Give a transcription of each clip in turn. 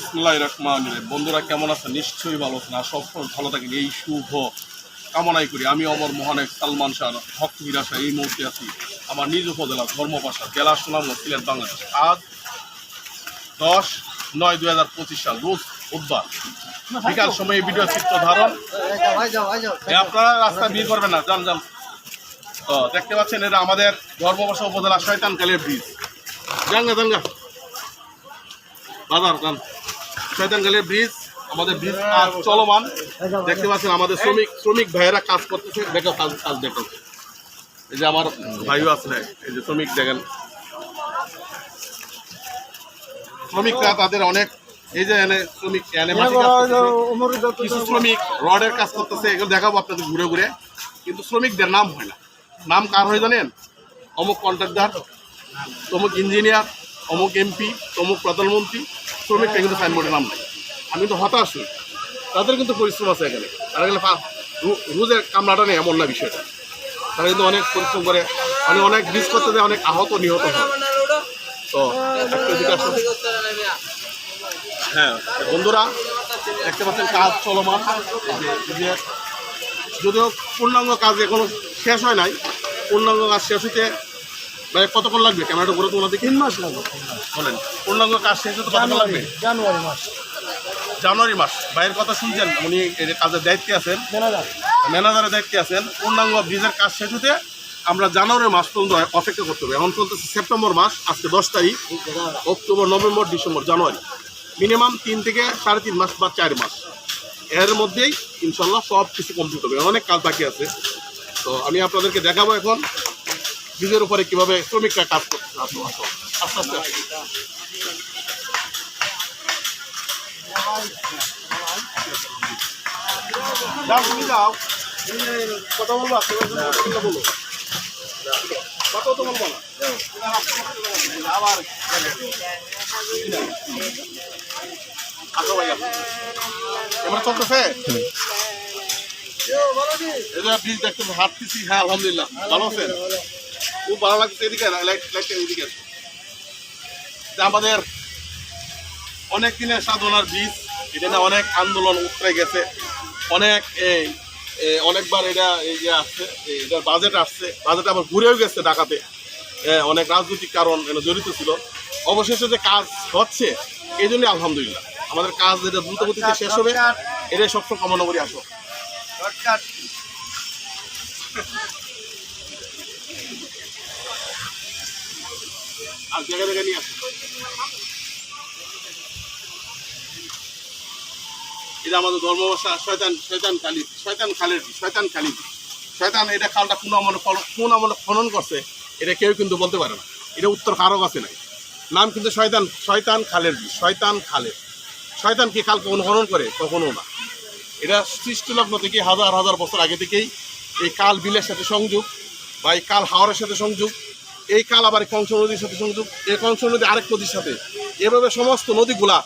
বিসমুল্লাহ রহমান বন্ধুরা, কেমন আছেন? নিশ্চয়ই ভালো আছেন। আর সবসময় ভালো থাকেন। এই শুভ কামনাই করি। আমি অমর মহানায়ক সালমান শাহ ভক্ত বিরাসা এই মুহূর্তে আছি আমার নিজ উপজেলা ধর্মপাশা, জেলা সুনামগঞ্জ সিলেট বাংলাদেশ। আজ দশ নয় দুই সাল, রোজ বুধবার। বিকাল সময় এই ভিডিও চিত্র ধারণ। আপনারা রাস্তা বিয়ে করবেন না। যান যান। তো দেখতে পাচ্ছেন এটা আমাদের ধর্মপাশা উপজেলা শয়তানকালের ব্রিজ। যান গা যান গা। বাজার, যান। শয়তানকালের ব্রিজ আমাদের ব্রিজ কাজ চলমান। দেখতে পাচ্ছেন আমাদের শ্রমিক শ্রমিক ভাইয়েরা কাজ করতেছে। দেখো কাজ কাজ দেখো। এই যে আমার ভাইও আছে এই যে শ্রমিক দেখেন। শ্রমিকরা তাদের অনেক, এই যে এনে শ্রমিক, এনে। কিছু শ্রমিক রডের কাজ করতেছে, এগুলো দেখাবো আপনাদের ঘুরে ঘুরে। কিন্তু শ্রমিকদের নাম হয় না। নাম কার হয় জানেন? অমুক কন্ট্রাক্টর অমুক ইঞ্জিনিয়ার অমুক এমপি অমুক প্রধানমন্ত্রী। শ্রমিকটা কিন্তু সাইনবোর্ডের নাম নাই। আমি তো হতাশ হই। তাদের কিন্তু পরিশ্রম আছে এখানে। তারা গেলে রোজের কামড়াটা নেই, এমন না বিষয়টা। তারা কিন্তু অনেক পরিশ্রম করে মানে অনেক ব্রিজ করতে যায় অনেক আহত নিহত হয় তো হ্যাঁ বন্ধুরা, দেখতে পাচ্ছেন কাজ চলমান। যদিও পূর্ণাঙ্গ কাজ এখনও শেষ হয় নাই, পূর্ণাঙ্গ কাজ শেষ হইতে মানে কতক্ষণ লাগবে? ক্যামেরাটা ঘুরে তোলা দেখি। তিন মাস লাগবে। বলেন পূর্ণাঙ্গ কাজ শেষ হতে কতক্ষণ লাগবে? জানুয়ারি মাস। জানুয়ারি মাস। ভাইয়ের কথা শুনছেন? উনি কাজের দায়িত্বে আছেন। ম্যানেজার। ম্যানেজারের দায়িত্বে আছেন। পূর্ণাঙ্গ ব্রিজের কাজ শেষ হতে আমরা জানুয়ারি মাস পর্যন্ত অপেক্ষা করতে হবে। এখন চলতেছে সেপ্টেম্বর মাস আজকে দশ তারিখ October November December January. Minimum তিন থেকে সাড়ে তিন মাস বা চার মাস। এর মধ্যেই ইনশাল্লাহ সব কিছু কমপ্লিট হবে। অনেক কাজ বাকি আছে। তো আমি আপনাদেরকে দেখাবো এখন। ব্রিজের উপরে কীভাবে শ্রমিকরা কাজ করছে? আসো আস্তে আস্তে আসো। যাও তুমি যাও। কথা বলব আজকে কথা বলো। কথা তো বলব না। আবার আসো ভাইয়া। এবার চলতেছে? এই ব্রিজ দেখতে হাঁটতেছি হ্যাঁ আলহামদুলিল্লাহ। ভালো আছেন? খুব ভালো লাগছে এদিকে না, লাইটটা এদিকে। আমাদের অনেক দিনের সাধনার বীজ এটা নিয়ে অনেক আন্দোলন উতরে গেছে। অনেক এই অনেকবার এটা এই যে আসছে এটার বাজেট আসছে। বাজেট আবার ঘুরেও গেছে ঢাকাতে। অনেক রাজনৈতিক কারণ এটা জড়িত ছিল। অবশেষে যে কাজ হচ্ছে এই জন্য আলহামদুলিল্লাহ। আমাদের কাজ যেটা দ্রুত গতিতে শেষ হবে এটাই সবসময় কামনা করি আসো। আর জায়গা জায়গা নিয়ে আসো। এটা আমাদের ধর্মভাষা শয়তান শয়তান কালী শয়তান খালের শয়তান কালী শয়তান এটা খালটা কোন আমলে কোন আমলে খনন করছে, এটা কেউ কিন্তু বলতে পারে না। এটা উত্তর কারও কাছে নাই। নাম কিন্তু শয়তান শয়তান খালের শয়তান খালের শয়তান কি খাল কখনো খনন করে? কখনো না। এটা সৃষ্টি লগ্ন থেকে হাজার হাজার বছর আগে থেকেই এই কাল বিলের সাথে সংযোগ বা এই কাল হাওড়ের সাথে সংযোগ। এই কাল আবার কংস নদীর সাথে সংযোগ এই কংস নদী আরেক নদীর সাথে। এভাবে সমস্ত নদীগুলা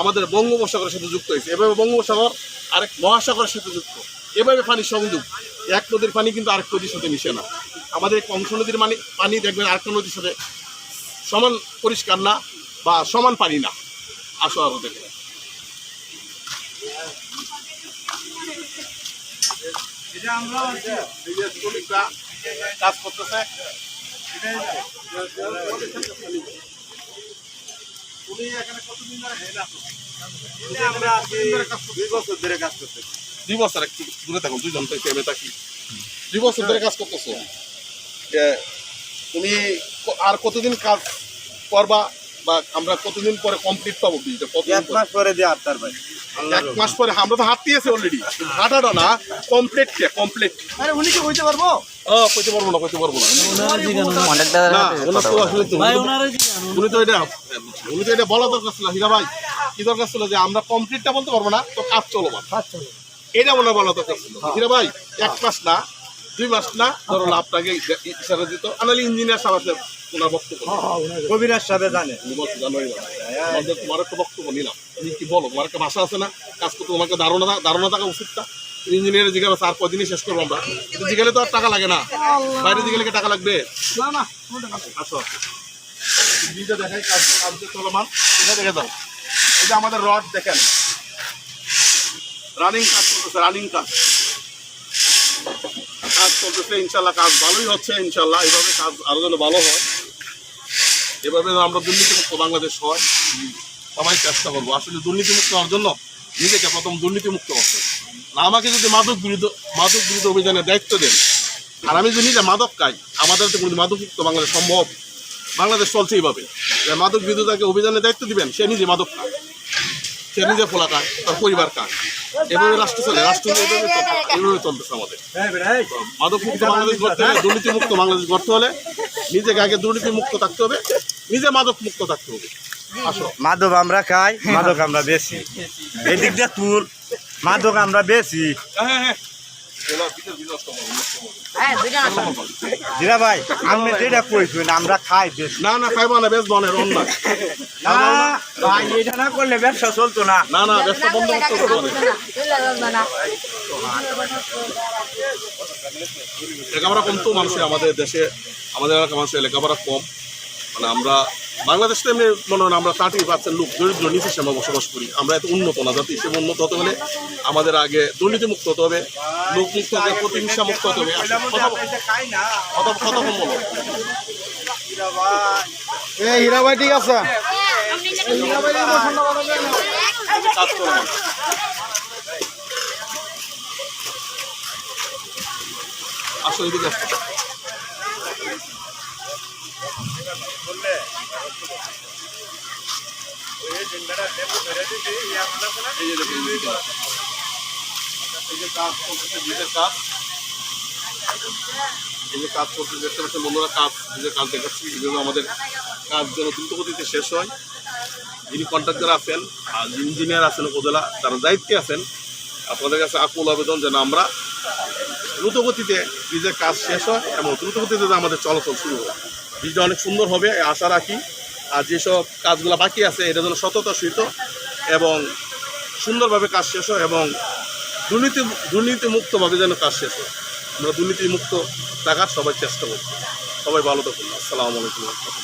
আমাদের বঙ্গোপসাগরের সাথে যুক্ত হয়েছে। এভাবে বঙ্গোপসাগর আরেক মহাসাগরের সাথে যুক্ত। এভাবে পানি সংযোগ। এক নদীর পানি কিন্তু আরেক নদীর সাথে মিশে না। আমাদের কংস নদীর মানে পানি দেখবেন আরেকটা নদীর সাথে সমান পরিষ্কার না বা সমান পানি না। আসো আরও দেখবেন কাজ করতেছে। আছো? দুই বছর ধরে কাজ করতে দুই বছর একটু দূরে থাকুন, দুইজন থেকে প্রেমে থাকি দুই বছর ধরে কাজ করতেছো তুমি আর কতদিন কাজ করবা বা আমরা কতদিন পরে কমপ্লিট পাবো বিলটা এক মাস পরে দিয়ে আটটার ভাই। এক মাস পরে আমরা তো হাঁটতে আছে অলরেডি হাঁটাটা না কমপ্লিট কে কমপ্লিট আরে উনি কি হইতে পারব? ও কইতে পারব না কইতে পারব না। কন্ট্রাক্টর না ওনার তো আসলে তো- উনি তো এটা উনি তো এটা বলা দরকার ছিল। হীরা ভাই কি দরকার ছিল যে আমরা কমপ্লিটটা বলতে পারব না তো কাজ চলমান। এটা মনে হয় বলা দরকার ছিল। হীরা ভাই এক মাস না দুই মাস না ধরো আপনাকে ইশারা দিত। আনালি ইঞ্জিনিয়ার সাহেব আছে ওনার বক্তব্য কবিরাজ সাহেব জানে। আমাদের তোমার একটা বক্তব্য নিলাম। তুমি কি বলো তোমার একটা ভাষা আছে না? কাজ করতে তোমাকে ধারণা ধারণা থাকা উচিত না ইঞ্জিনিয়ারের জিজ্ঞাসা স্যার কদিনই শেষ করব আমরা? কিন্তু জিজ্ঞালে তো আর টাকা লাগে না। বাইরে কি টাকা লাগবে? না না আসো আসো। দেখাই কাজ কাজ চলমান এটা দেখে দাও। এই যে আমাদের রড দেখেন। রানিং কাজ চলতেছে রানিং কাজ। কাজ চলতেছে, ইনশাল্লাহ কাজ ভালোই হচ্ছে, ইনশাল্লাহ এইভাবে কাজ আরও যেন ভালো হয়। এভাবে আমরা দুর্নীতিমুক্ত বাংলাদেশ হয়, সবাই চেষ্টা করব। আসলে দুর্নীতিমুক্ত হওয়ার জন্য নিজেকে প্রথম দুর্নীতিমুক্ত করতে। না, আমাকে যদি মাদক বিরুদ্ধ মাদক বিরুদ্ধ অভিযানের দায়িত্ব দেন, আর আমি যদি নিজে মাদক খাই, আমাদের তো কোনো মাদকমুক্ত বাংলাদেশ সম্ভব। বাংলাদেশ চলছে এইভাবে। মাদক বিরুদ্ধে অভিযানের দায়িত্ব দিবেন, সে নিজে মাদক খায়। সে নিজে ফোলা তার পরিবার কার? এভাবে রাষ্ট্র চলে রাষ্ট্র এভাবে চলতে- চলতেছে আমাদের। মাদক মুক্ত বাংলাদেশ গড়তে হলে দুর্নীতি মুক্ত বাংলাদেশ গড়তে হলে নিজেকে আগে দুর্নীতি মুক্ত থাকতে হবে নিজে মাদক মুক্ত থাকতে হবে। আসো। মাদক আমরা খাই মাদক আমরা বেশি। এদিক দিয়ে তুল মাদক আমরা বেশি। হ্যাঁ হ্যাঁ। জিরা ভাই আপনি যেটা কইছেন আমরা খাই বেশি। না না খাইবা না বেশ বনের অন্যায় না ভাই এটা না করলে ব্যবসা চলতো না। না না ব্যবসা বন্ধ করতে। লেখাপড়া কম তো মানুষের আমাদের দেশে আমাদের এলাকার মানুষের লেখাপড়া কম। মানে আমরা বাংলাদেশ তো এমনি মনে হয় আমরা থার্টি পার্সেন্ট লোক দরিদ্র নিচে আমরা বসবাস করি। আমরা এত উন্নত না জাতি হিসেবে উন্নত হতে হলে আমাদের আগে দুর্নীতিমুক্ত হতে হবে লোক মুক্ত হতে হবে প্রতিহিংসা মুক্ত হতে হবে। আসলে কথা খাই না কথা কথা কম বলো। এই ঠিক আছে? কাজ করো মানুষ। এদিকে আসো। আমাদের কাজ যেন দ্রুত শেষ হয় যিনি কন্ট্রাক্টর আছেন আর ইঞ্জিনিয়ার আছেন উপজেলা, তারা দায়িত্বে আছেন। আপনাদের কাছে আকুল আবেদন যেন আমরা দ্রুত গতিতে ব্রিজের কাজ শেষ হয় এবং দ্রুত গতিতে যেন আমাদের চলাচল শুরু হয়। ব্রিজটা অনেক সুন্দর হবে, আশা রাখি। আর যেসব কাজগুলো বাকি আছে, এটা যেন সততা সহিত এবং সুন্দরভাবে কাজ শেষ হয় এবং দুর্নীতি, দুর্নীতিমুক্তভাবে যেন কাজ শেষ হয়। আমরা দুর্নীতিমুক্ত থাকার সবাই চেষ্টা করছি। সবাই ভালো থাকুন। আসসালামু আলাইকুম।